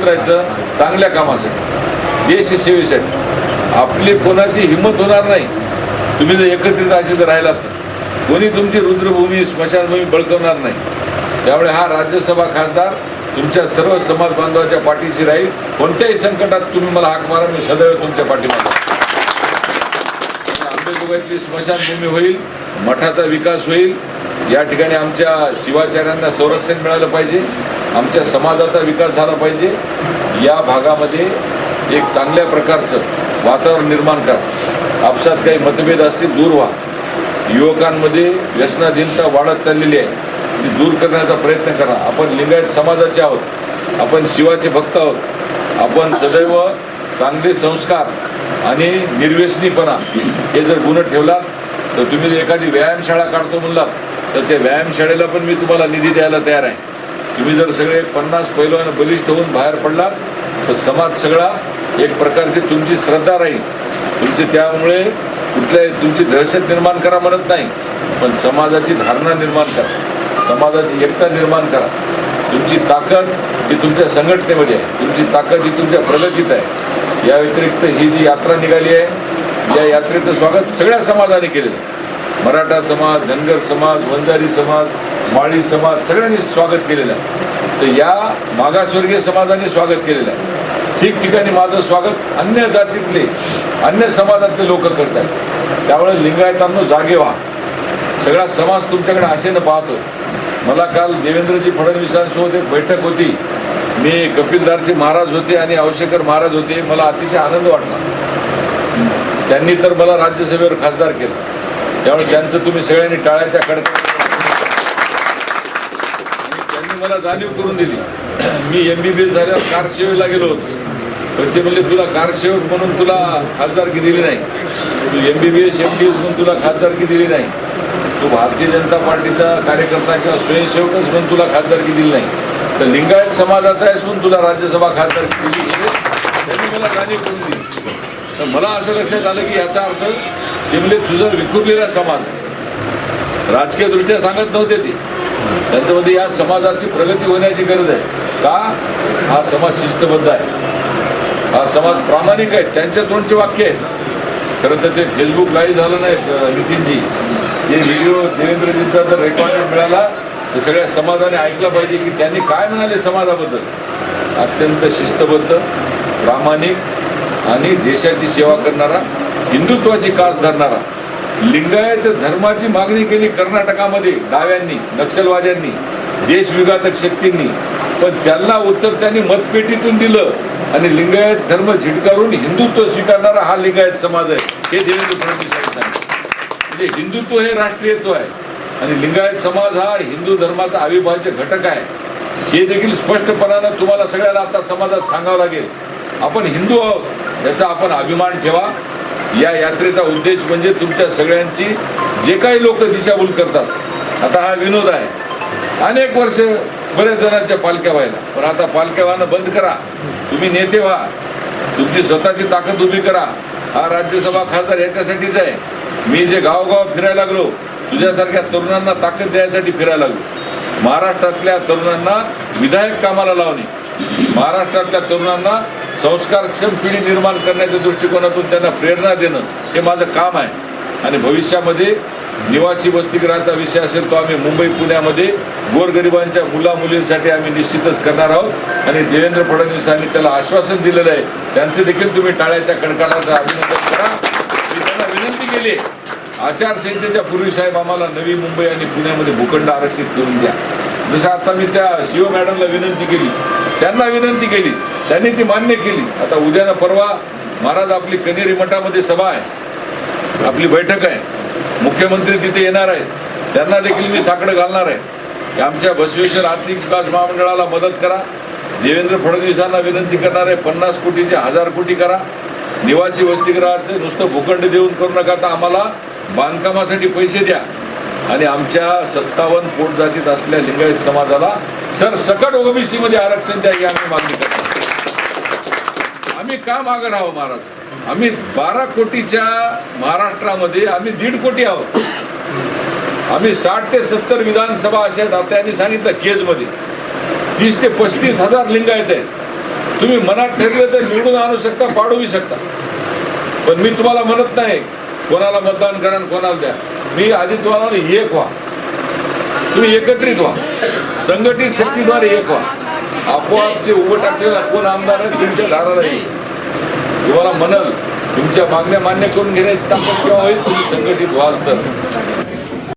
उतरायचं चांगल्या कामासाठी. देश सेवेसाठी आपली कोणाची हिंमत होणार नाही. तुम्ही जर एकत्रित असे जर राहिलात कोणी तुमची रुद्रभूमी स्मशानभूमी बळकवणार नाही. त्यामुळे हा राज्यसभा खासदार तुमच्या सर्व समाज बांधवाच्या पाठीशी राहील. कोणत्याही संकटात तुम्ही मला हाक मारा मी सदैव तुमच्या पाठीमागे अंबेजोगाईतली स्मशानभूमी होईल मठाचा विकास होईल. या ठिकाणी आमच्या शिवाचार्यांना संरक्षण मिळालं पाहिजे. आमच्या समाजाचा विकास झाला पाहिजे. या भागामध्ये एक चांगल्या प्रकारचं वातावरण निर्माण करा. आपसात काही मतभेद असतील दूर व्हा. युवकांमध्ये व्यसनाधीनता वाढत चाललेली आहे. ती दूर करण्याचा प्रयत्न करा. आपण लिंगायत समाजाचे आहोत. आपण शिवाचे भक्त आहोत. आपण सदैव चांगले संस्कार आणि निर्व्यसनीपणा हे जर गुण ठेवला तर तुम्ही जर एखादी व्यायामशाळा काढतो म्हणलात तर त्या व्यायामशाळेला पण मी तुम्हाला निधी द्यायला तयार आहे. तुम्ही जर सगळे पन्नास पैलवान बलिष्ठ होऊन बाहेर पडला तर समाज सगळा एक प्रकारची तुमची श्रद्धा राहील. तुमची त्यामुळे कुठल्या तुमची दहशत निर्माण करा म्हणत नाही पण समाजाची धारणा निर्माण करा. समाजाची एकता निर्माण करा. तुमची ताकद ही तुमच्या संघटनेमध्ये आहे. तुमची ताकद ही तुमच्या प्रगतीत आहे. या व्यतिरिक्त ही जी यात्रा निघाली आहे या यात्रेचं स्वागत सगळ्या समाजाने केलेलं आहे. मराठा समाज धनगर समाज वंजारी समाज माळी समाज सगळ्यांनी स्वागत केलेलं आहे. तर या मागासवर्गीय समाजाने स्वागत केलेलं आहे. ठिकठिकाणी माझं स्वागत अन्य जातीतले अन्य समाजातले लोक करत आहेत. त्यामुळे लिंगायतांनो जागे व्हा. सगळा समाज तुमच्याकडे आशेनं पाहतो मला काल देवेंद्रजी फडणवीसांसोबत एक बैठक होती. मी कपिलदारजी महाराज होते आणि औशेकर महाराज होते. मला अतिशय आनंद वाटला. त्यांनी तर मला राज्यसभेवर खासदार केलं. त्यामुळे त्यांचं तुम्ही सगळ्यांनी टाळ्याच्या कडक त्यांनी मला जाणीव करून दिली. मी एम बी बी एस झाल्यावर कारसेवेला गेलो होतो. पण ते म्हणले तुला कारसेवक म्हणून तुला खासदारकी दिली नाही. तू M B B S M D S म्हणून तुला खासदारकी दिली नाही. तू भारतीय जनता पार्टीचा कार्यकर्ता किंवा स्वयंसेवकच म्हणून तुला खासदारकी दिली नाही. तर लिंगायत समाजाचा आहेस म्हणून तुला राज्यसभा खासदारकी दिली त्यांनी मला जाणीव करून दिली. तर मला असं लक्षात आलं की याचा अर्थ ते म्हणजे तुझा विखुरलेला समाज. राजकीय दृष्ट्या सांगत नव्हते ते. त्यांच्यामध्ये या समाजाची प्रगती होण्याची गरज आहे. का? हा समाज शिस्तबद्ध आहे. हा समाज प्रामाणिक आहे. त्यांच्या तोंडचे वाक्य आहेत. खरं तर ते फेसबुक लाईव्ह झालं नाही नितीनजी. जे व्हिडिओ देवेंद्रजींचा जर रेकॉर्ड मिळाला तर सगळ्या समाजाने ऐकलं पाहिजे की त्यांनी काय म्हणाले समाजाबद्दल. अत्यंत शिस्तबद्ध प्रामाणिक आणि देशाची सेवा करणारा हिंदुत्वाची कास धरणारा. लिंगायत धर्माची मागणी केली कर्नाटकामध्ये डाव्यांनी नक्षलवाद्यांनी देशविघातक शक्तींनी. पण त्यांना उत्तर त्यांनी मतपेटीतून दिलं आणि लिंगायत धर्म झिडकारून हिंदुत्व स्वीकारणारा हा लिंगायत समाज आहे. हे देवेंद्र फडणवीस यांनी सांगितलं. म्हणजे हिंदुत्व हे राष्ट्रीयत्व आहे. आणि लिंगायत समाज हा हिंदू धर्माचा अविभाज्य घटक आहे. हे देखील स्पष्टपणानं तुम्हाला सगळ्याला आता समाजात सांगावं लागेल. आपण हिंदू आहोत याचा आपण अभिमान ठेवा. या यात्रेचा उद्देश म्हणजे तुमच्या सगळ्यांची जे काही लोक दिशाभूल करतात. आता हा विनोद आहे. अनेक वर्ष बऱ्याच जणांच्या पालख्या व्हायला. पण आता पालख्या व्हाणं बंद करा. तुम्ही नेते व्हा. तुमची स्वतःची ताकद उभी करा. हा राज्यसभा खासदार याच्यासाठीच आहे. मी जे गावगाव फिरायला लागलो तुझ्यासारख्या तरुणांना ताकद द्यायसाठी फिरायला लागलो. महाराष्ट्रातल्या तरुणांना विधायक कामाला लावणे. महाराष्ट्रातल्या तरुणांना संस्कारक्षम पिढी निर्माण करण्याच्या दृष्टिकोनातून त्यांना प्रेरणा देणं हे माझं काम आहे. आणि भविष्यामध्ये निवासी वसतिगृहाचा विषय असेल तो आम्ही मुंबई पुण्यामध्ये गोरगरिबांच्या मुला मुलींसाठी आम्ही निश्चितच करणार आहोत. आणि देवेंद्र फडणवीसांनी त्याला आश्वासन दिलेलं आहे. त्यांचं देखील तुम्ही टाळ्याच्या कडकडाचं अभिनंदन करा. मी त्यांना विनंती केली आचारसंहितेच्या पूर्वी साहेब आम्हाला नवी मुंबई आणि पुण्यामध्ये भूखंड आरक्षित करून द्या. जसं आता मी त्या शिव मॅडमला विनंती केली त्यांना विनंती केली त्यांनी ती मान्य केली. आता उद्यानं परवा महाराज आपली कनेरी मठामध्ये सभा आहे आपली बैठक आहे मुख्यमंत्री तिथे येणार आहेत त्यांना देखील मी साकडं घालणार आहे. की आमच्या बसवेश्वर आर्थिक विकास महामंडळाला मदत करा देवेंद्र फडणवीसांना विनंती करणार आहे पन्नास कोटीचे हजार कोटी करा. निवासी वसतिगृहाचं नुसतं भूखंड देऊन करू नका तर आम्हाला बांधकामासाठी पैसे द्या. आणि आमच्या सत्तावन्न पोट जातीत असलेल्या लिंगायत समाजाला सर सकट ओबीसी मध्ये आरक्षण द्या ही आम्ही मागणी करतो. आम्ही का मागं राहावं महाराज? आम्ही बारा कोटीच्या महाराष्ट्रामध्ये आम्ही दीड कोटी आहोत. आम्ही साठ ते सत्तर विधानसभा अशा दात्यांनी सांगितलं केजमध्ये. तीस ते पस्तीस हजार लिंगायत आहेत. तुम्ही मनात ठरलं तर निवडून आणू शकता पाडूही शकता. पण मी तुम्हाला म्हणत नाही कोणाला मतदान करा कोणाला द्या. मी आदित्य एक व्हा. तुम्ही एकत्रित व्हा. संघटित शक्तीद्वारे एक व्हा. आपोआप जे उभं टाकलेलं कोण आमदार आहे तुमच्या दाराला येईल. तुम्हाला म्हणल तुमच्या मागण्या मान्य करून घेण्याची ताकद केव्हा होईल? तुम्ही संघटित व्हाल तर.